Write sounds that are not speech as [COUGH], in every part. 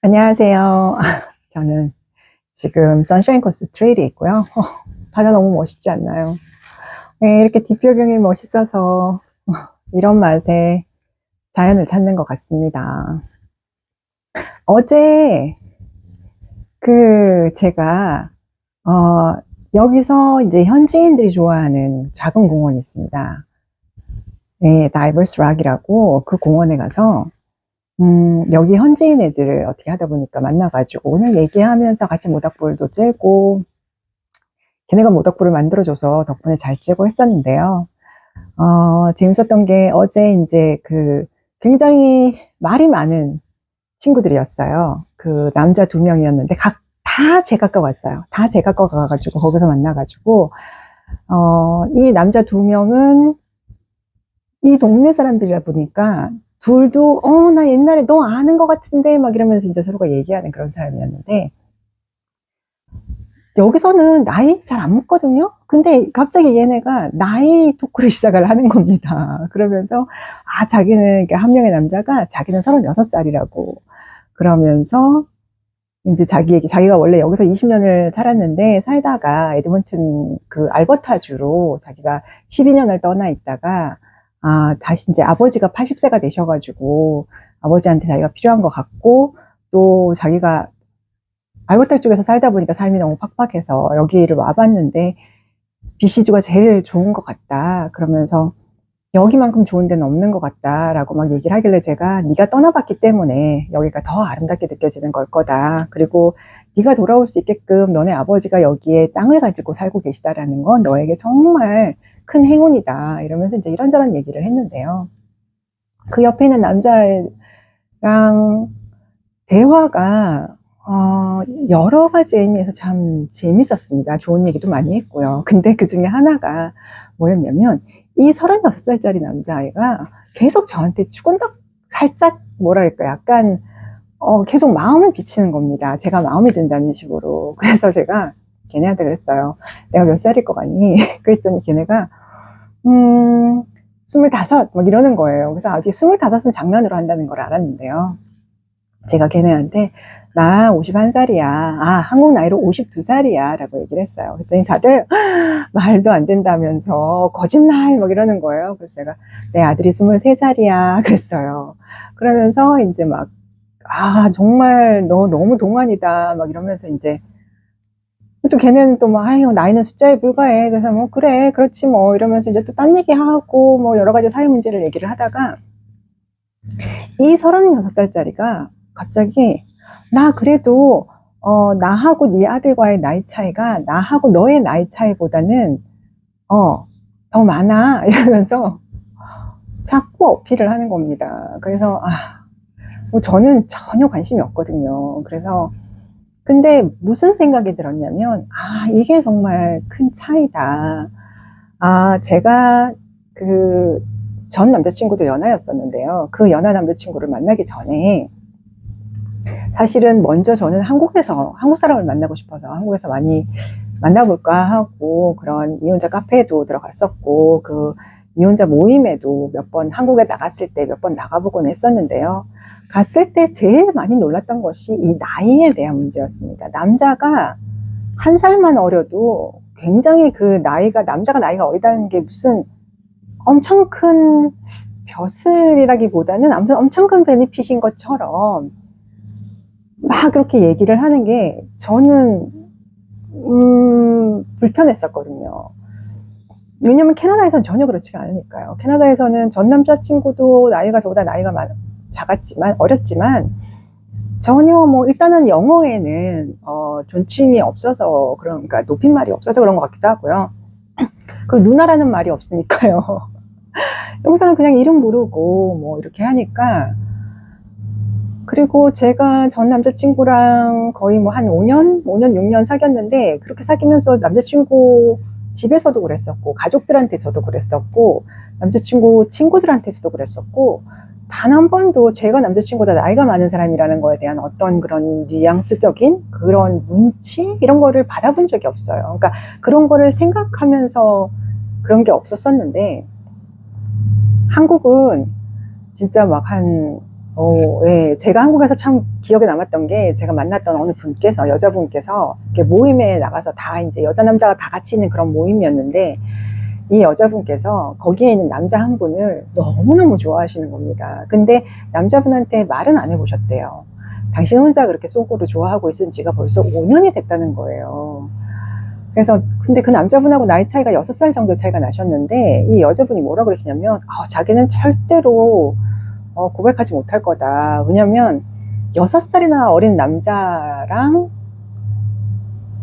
안녕하세요. [LAUGHS] 저는 지금 선샤인 코스 트레일에 있고요. 어, [LAUGHS] 바다 너무 멋있지 않나요? 네, 이렇게 뒷배경이 멋있어서 어, [LAUGHS] 이런 맛에 자연을 찾는 것 같습니다. 어제 그 제가 어, 여기서 이제 현지인들이 좋아하는 작은 공원이 있습니다. 네, 다이버스 락이라고 그 공원에 가서 음, 여기 현지인 애들을 어떻게 하다 보니까 만나가지고 오늘 얘기하면서 같이 모닥불도 쬐고 걔네가 모닥불을 만들어줘서 덕분에 잘 쬐고 했었는데요. 어, 재밌었던 게 어제 이제 그 굉장히 말이 많은 친구들이었어요. 그 남자 두 명이었는데 각 다 제각각 왔어요. 다 제각각 가가지고 거기서 만나가지고 어, 이 남자 두 명은 이 동네 사람들이다 보니까 둘도 어 나 옛날에 너 아는 것 같은데 막 이러면서 이제 서로가 얘기하는 그런 사람이었는데 여기서는 나이 잘 안 묻거든요. 근데 갑자기 얘네가 나이 토크를 [LAUGHS] 시작을 하는 겁니다. 그러면서 아 자기는 이렇게 한 명의 남자가 자기는 36살이라고 그러면서 이제 자기 얘기 자기가 원래 여기서 20년을 살았는데 살다가 에드먼튼 그 알버타주로 자기가 12년을 떠나 있다가 아, 다시 이제 아버지가 80세가 되셔가지고 아버지한테 자기가 필요한 것 같고 또 자기가 알버타 쪽에서 살다 보니까 삶이 너무 팍팍해서 여기를 와봤는데 BC주가 제일 좋은 것 같다. 그러면서 여기만큼 좋은 데는 없는 것 같다라고 막 얘기를 하길래 제가 네가 떠나봤기 때문에 여기가 더 아름답게 느껴지는 걸 거다. 그리고 네가 돌아올 수 있게끔 너네 아버지가 여기에 땅을 가지고 살고 계시다라는 건 너에게 정말 큰 행운이다. 이러면서 이제 이런저런 얘기를 했는데요. 그 옆에 있는 남자랑 대화가 어, 여러 가지 의미에서 참 재밌었습니다. 좋은 얘기도 많이 했고요. 근데 그 중에 하나가 뭐였냐면 이 36살짜리 남자아이가 계속 저한테 추근덕 살짝 뭐랄까 약간 어, 계속 마음을 비치는 겁니다. 제가 마음에 든다는 식으로. [LAUGHS] 그래서 제가 걔네한테 그랬어요. 내가 몇 살일 것 같니? [LAUGHS] 그랬더니 걔네가 음, 스물다섯, 막 이러는 거예요. 그래서 아직 스물다섯은 장난으로 한다는 걸 알았는데요. 제가 걔네한테, 나 51살이야. 아, 한국 나이로 52살이야. 라고 얘기를 했어요. 그랬더니 다들, [GASPS] 말도 안 된다면서, 거짓말, 막 이러는 거예요. 그래서 제가, 내 아들이 23살이야. [LAUGHS] 그랬어요. 그러면서 이제 막, 아, 정말 너 너무 동안이다. 막 이러면서 이제, 또 걔네는 또 뭐, 아유, 나이는 숫자에 불과해. 그래서 뭐, 그래, 그렇지 뭐, 이러면서 이제 또 딴 얘기하고, 뭐, 여러 가지 사회 문제를 얘기를 하다가, 이 36살짜리가 갑자기, 나 그래도, 어, 나하고 네 아들과의 나이 차이가, 나하고 너의 나이 차이보다는, 어, 더 많아. [LAUGHS] 이러면서, 자꾸 어필을 하는 겁니다. 그래서, 아, 뭐 저는 전혀 관심이 없거든요. 그래서, 근데 무슨 생각이 들었냐면, 아, 이게 정말 큰 차이다. 아, 제가 그 전 남자친구도 연하였었는데요. 그 연하 남자친구를 만나기 전에 사실은 먼저 저는 한국에서, 한국 사람을 만나고 싶어서 한국에서 많이 만나볼까 하고 그런 이혼자 카페에도 들어갔었고 그 이혼자 모임에도 몇 번 한국에 나갔을 때 몇 번 나가보곤 했었는데요. 갔을 때 제일 많이 놀랐던 것이 이 나이에 대한 문제였습니다. 남자가 한 살만 어려도 굉장히 그 나이가, 남자가 나이가 어리다는 게 무슨 엄청 큰 벼슬이라기보다는 아무튼 엄청 큰 베네핏인 것처럼 막 그렇게 얘기를 하는 게 저는, 음, 불편했었거든요. 왜냐면 캐나다에서는 전혀 그렇지가 않으니까요. 캐나다에서는 전 남자친구도 나이가 저보다 나이가 많, 작았지만 어렸지만 전혀 뭐 일단은 영어에는 어, 존칭이 없어서 그러니까 높임말이 없어서 그런 것 같기도 하고요. [CLEARS THROAT] 그 누나라는 말이 없으니까요. [LAUGHS] 여기서는 그냥 이름 부르고 뭐 이렇게 하니까 그리고 제가 전 남자친구랑 거의 뭐 한 5년, 5년, 6년 사귀었는데 그렇게 사귀면서 남자친구 집에서도 그랬었고 가족들한테 저도 그랬었고 남자친구 친구들한테서도 그랬었고 단 한 번도 제가 남자친구보다 나이가 많은 사람이라는 거에 대한 어떤 그런 뉘앙스적인 그런 눈치 이런 거를 받아본 적이 없어요. 그러니까 그런 거를 생각하면서 그런 게 없었었는데 한국은 진짜 막한 어, 예, 제가 한국에서 참 기억에 남았던 게 제가 만났던 어느 분께서 여자분께서 모임에 나가서 다 이제 여자 남자가 다 같이 있는 그런 모임이었는데 이 여자분께서 거기에 있는 남자 한 분을 너무너무 좋아하시는 겁니다. 근데 남자분한테 말은 안 해보셨대요. 당신 혼자 그렇게 속으로 좋아하고 있은 지가 벌써 5년이 됐다는 거예요. 그래서 근데 그 남자분하고 나이 차이가 6살 정도 차이가 나셨는데 이 여자분이 뭐라 그러시냐면 아, 자기는 절대로 어, 고백하지 못할 거다. 왜냐면 6살이나 어린 남자랑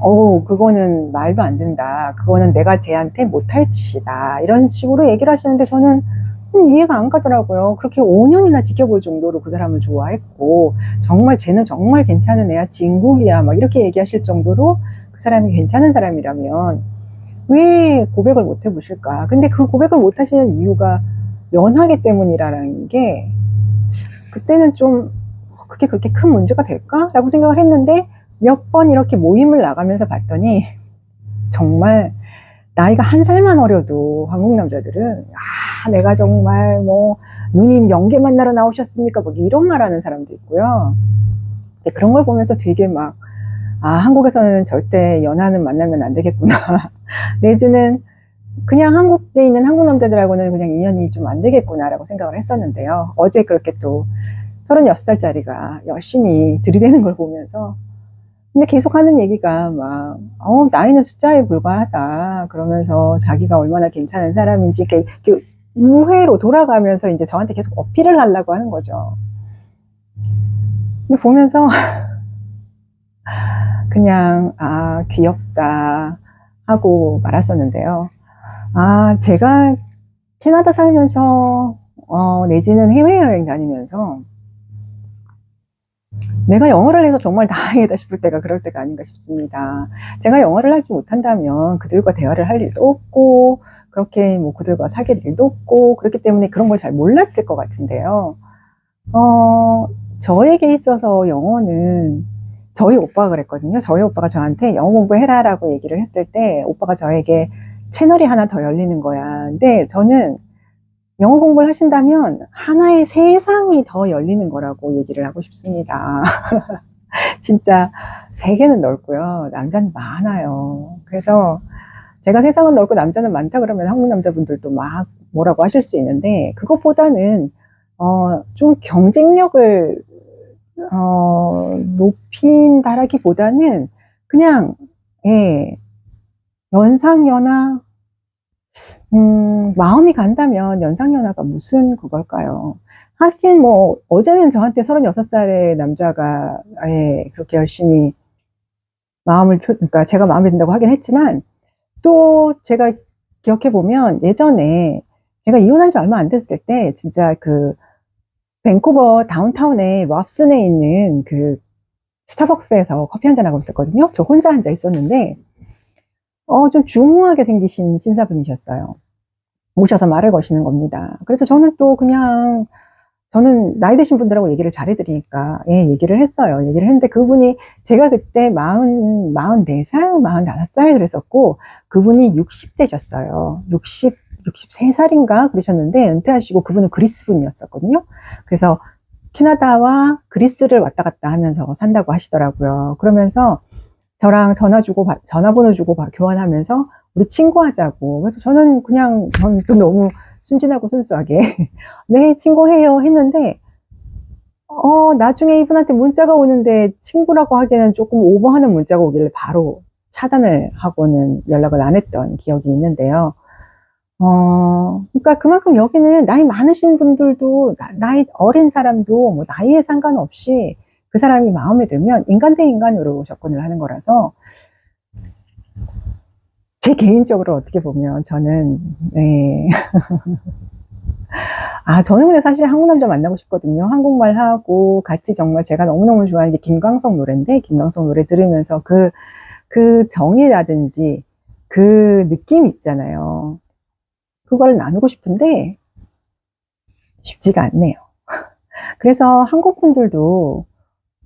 어우, 그거는 말도 안 된다. 그거는 내가 쟤한테 못할 짓이다. 이런 식으로 얘기를 하시는데 저는 음, 이해가 안 가더라고요. 그렇게 5년이나 지켜볼 정도로 그 사람을 좋아했고, 정말 쟤는 정말 괜찮은 애야, 진국이야, 막 이렇게 얘기하실 정도로 그 사람이 괜찮은 사람이라면 왜 고백을 못 해보실까? 근데 그 고백을 못 하시는 이유가 연하기 때문이라는 게 그때는 좀 그게 그렇게 큰 문제가 될까? 라고 생각을 했는데 몇 번 이렇게 모임을 나가면서 봤더니 정말 나이가 한 살만 어려도 한국 남자들은 아 내가 정말 뭐 누님 연계 만나러 나오셨습니까? 뭐 이런 말 하는 사람도 있고요. 그런 걸 보면서 되게 막 아, 한국에서는 절대 연하는 만나면 안 되겠구나. [LAUGHS] 내지는 그냥 한국에 있는 한국 남자들하고는 그냥 인연이 좀 안 되겠구나라고 생각을 했었는데요. 어제 그렇게 또 36살짜리가 열심히 들이대는 걸 보면서 근데 계속 하는 얘기가 막, 어, 나이는 숫자에 불과하다. 그러면서 자기가 얼마나 괜찮은 사람인지 이렇게, 우회로 돌아가면서 이제 저한테 계속 어필을 하려고 하는 거죠. 근데 보면서 [LAUGHS] 그냥, 아, 귀엽다 하고 말았었는데요. 아, 제가 캐나다 살면서, 어, 내지는 해외 여행 다니면서, 내가 영어를 해서 정말 다행이다 싶을 때가 그럴 때가 아닌가 싶습니다. 제가 영어를 하지 못한다면 그들과 대화를 할 일도 없고, 그렇게 뭐 그들과 사귈 일도 없고, 그렇기 때문에 그런 걸 잘 몰랐을 것 같은데요. 어, 저에게 있어서 영어는 저희 오빠가 그랬거든요. 저희 오빠가 저한테 영어 공부해라 라고 얘기를 했을 때, 오빠가 저에게 채널이 하나 더 열리는 거야. 근데 저는 영어 공부를 하신다면 하나의 세상이 더 열리는 거라고 얘기를 하고 싶습니다. [LAUGHS] 진짜 세계는 넓고요. 남자는 많아요. 그래서 제가 세상은 넓고 남자는 많다 그러면 한국 남자분들도 막 뭐라고 하실 수 있는데 그것보다는 어, 좀 경쟁력을 어, 높인다라기보다는 그냥 예, 연상연하 음, 마음이 간다면 연상연하가 무슨 그걸까요? 하긴 뭐, 어제는 저한테 36살의 남자가, 예, 그렇게 열심히 마음을 표, 그러니까 제가 마음에 든다고 하긴 했지만, 또 제가 기억해 보면 예전에 제가 이혼한 지 얼마 안 됐을 때, 진짜 그, 밴쿠버 다운타운에 럽슨에 있는 그 스타벅스에서 커피 한잔 하고 있었거든요. 저 혼자 앉아 있었는데, 어, 좀 중후하게 생기신 신사분이셨어요. 오셔서 말을 거시는 겁니다. 그래서 저는 또 그냥, 저는 나이 드신 분들하고 얘기를 잘해드리니까, 예, 얘기를 했어요. 얘기를 했는데 그분이, 제가 그때 40, 44살, 45살 그랬었고, 그분이 60대셨어요. 60, 63살인가 그러셨는데, 은퇴하시고 그분은 그리스 분이었었거든요. 그래서 캐나다와 그리스를 왔다 갔다 하면서 산다고 하시더라고요. 그러면서, 저랑 전화 주고 받- 전화번호 주고 받- 교환하면서 우리 친구 하자고. 그래서 저는 그냥 저는 또 너무 순진하고 순수하게 [LAUGHS] 네 친구해요 했는데 어 나중에 이분한테 문자가 오는데 친구라고 하기에는 조금 오버하는 문자가 오길래 바로 차단을 하고는 연락을 안 했던 기억이 있는데요. 어, 그러니까 그만큼 여기는 나이 많으신 분들도 나- 나이 어린 사람도 뭐 나이에 상관없이 그 사람이 마음에 들면 인간 대 인간으로 접근을 하는 거라서 제 개인적으로 어떻게 보면 저는 네. [LAUGHS] 아 저는 근데 사실 한국 남자 만나고 싶거든요. 한국말 하고 같이 정말 제가 너무너무 좋아하는 게 김광석 노래인데 김광석 노래 들으면서 그, 그 정이라든지 그 느낌 있잖아요. 그걸 나누고 싶은데 쉽지가 않네요. [LAUGHS] 그래서 한국 분들도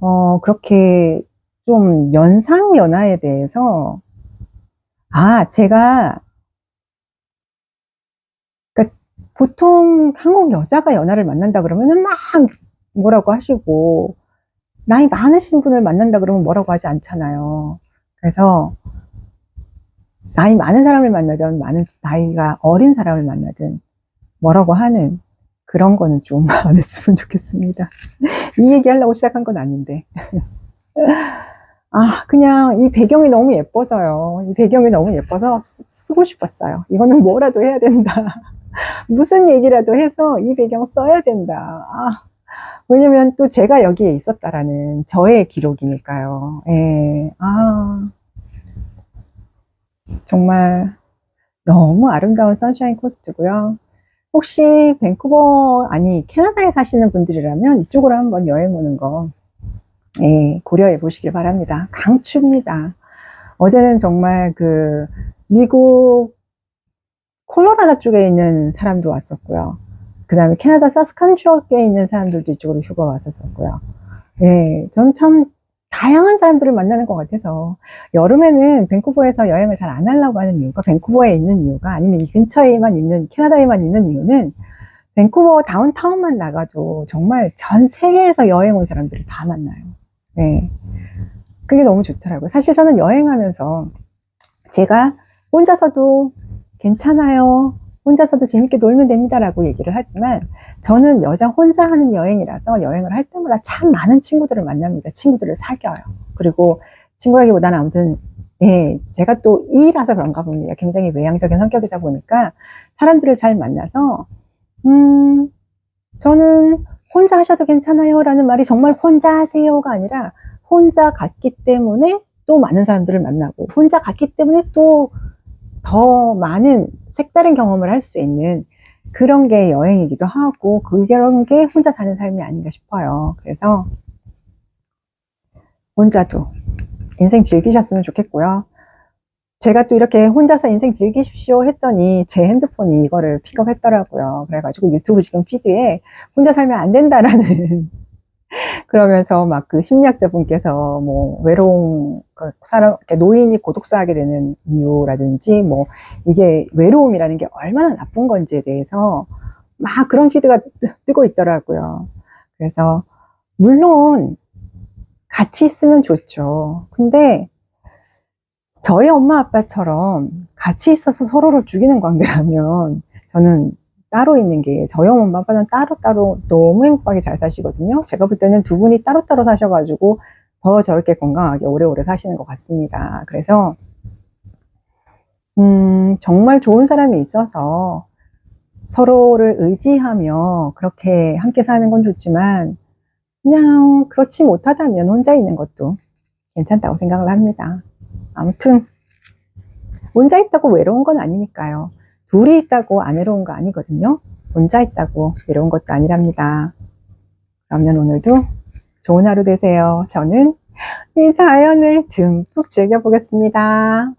어, 그렇게 좀 연상 연하에 대해서, 아, 제가, 그러니까 보통 한국 여자가 연하를 만난다 그러면은 막 뭐라고 하시고, 나이 많으신 분을 만난다 그러면 뭐라고 하지 않잖아요. 그래서, 나이 많은 사람을 만나든, 많은, 나이가 어린 사람을 만나든, 뭐라고 하는 그런 거는 좀 [LAUGHS] 안 했으면 좋겠습니다. 이 얘기 하려고 시작한 건 아닌데. 아, 그냥 이 배경이 너무 예뻐서요. 이 배경이 너무 예뻐서 쓰- 쓰고 싶었어요. 이거는 뭐라도 해야 된다. [LAUGHS] 무슨 얘기라도 해서 이 배경 써야 된다. 아, 왜냐면 또 제가 여기에 있었다라는 저의 기록이니까요. 예, 아, 정말 너무 아름다운 선샤인 코스트고요. 혹시 밴쿠버, 아니, 캐나다에 사시는 분들이라면 이쪽으로 한번 여행 오는 거, 예, 고려해 보시길 바랍니다. 강추입니다. 어제는 정말 그, 미국 콜로라도 쪽에 있는 사람도 왔었고요. 그 다음에 캐나다 사스칸주어에 있는 사람들도 이쪽으로 휴가 왔었었고요. 예, 저는 참 다양한 사람들을 만나는 것 같아서 여름에는 밴쿠버에서 여행을 잘 안 하려고 하는 이유가 밴쿠버에 있는 이유가 아니면 이 근처에만 있는 캐나다에만 있는 이유는 밴쿠버 다운타운만 나가도 정말 전 세계에서 여행 온 사람들을 다 만나요. 네. 그게 너무 좋더라고요. 사실 저는 여행하면서 제가 혼자서도 괜찮아요. 혼자서도 재밌게 놀면 됩니다라고 얘기를 하지만 저는 여자 혼자 하는 여행이라서 여행을 할 때마다 참 많은 친구들을 만납니다. 친구들을 사귀어요. 그리고 친구라기보다는 아무튼 예, 제가 또 E라서 그런가 봅니다. 굉장히 외향적인 성격이다 보니까 사람들을 잘 만나서 음, 저는 혼자 하셔도 괜찮아요 라는 말이 정말 혼자 하세요가 아니라 혼자 갔기 때문에 또 많은 사람들을 만나고 혼자 갔기 때문에 또 더 많은 색다른 경험을 할 수 있는 그런 게 여행이기도 하고 그런 게 혼자 사는 삶이 아닌가 싶어요. 그래서 혼자도 인생 즐기셨으면 좋겠고요. 제가 또 이렇게 혼자서 인생 즐기십시오 했더니 제 핸드폰이 이거를 픽업했더라고요. 그래가지고 유튜브 지금 피드에 혼자 살면 안 된다라는 그러면서 막 그 심리학자분께서 뭐 외로움, 그 사람, 노인이 고독사하게 되는 이유라든지 뭐 이게 외로움이라는 게 얼마나 나쁜 건지에 대해서 막 그런 피드가 뜨- 뜨고 있더라고요. 그래서 물론 같이 있으면 좋죠. 근데 저희 엄마 아빠처럼 같이 있어서 서로를 죽이는 관계라면 저는 따로 있는 게 저희 엄마 아빠는 따로따로 너무 행복하게 잘 사시거든요. 제가 볼 때는 두 분이 따로따로 사셔가지고 더 저렇게 건강하게 오래오래 사시는 것 같습니다. 그래서 음, 정말 좋은 사람이 있어서 서로를 의지하며 그렇게 함께 사는 건 좋지만 그냥 그렇지 못하다면 혼자 있는 것도 괜찮다고 생각을 합니다. 아무튼 혼자 있다고 외로운 건 아니니까요. 둘이 있다고 안 외로운 거 아니거든요. 혼자 있다고 외로운 것도 아니랍니다. 그러면 오늘도 좋은 하루 되세요. 저는 이 자연을 듬뿍 즐겨보겠습니다.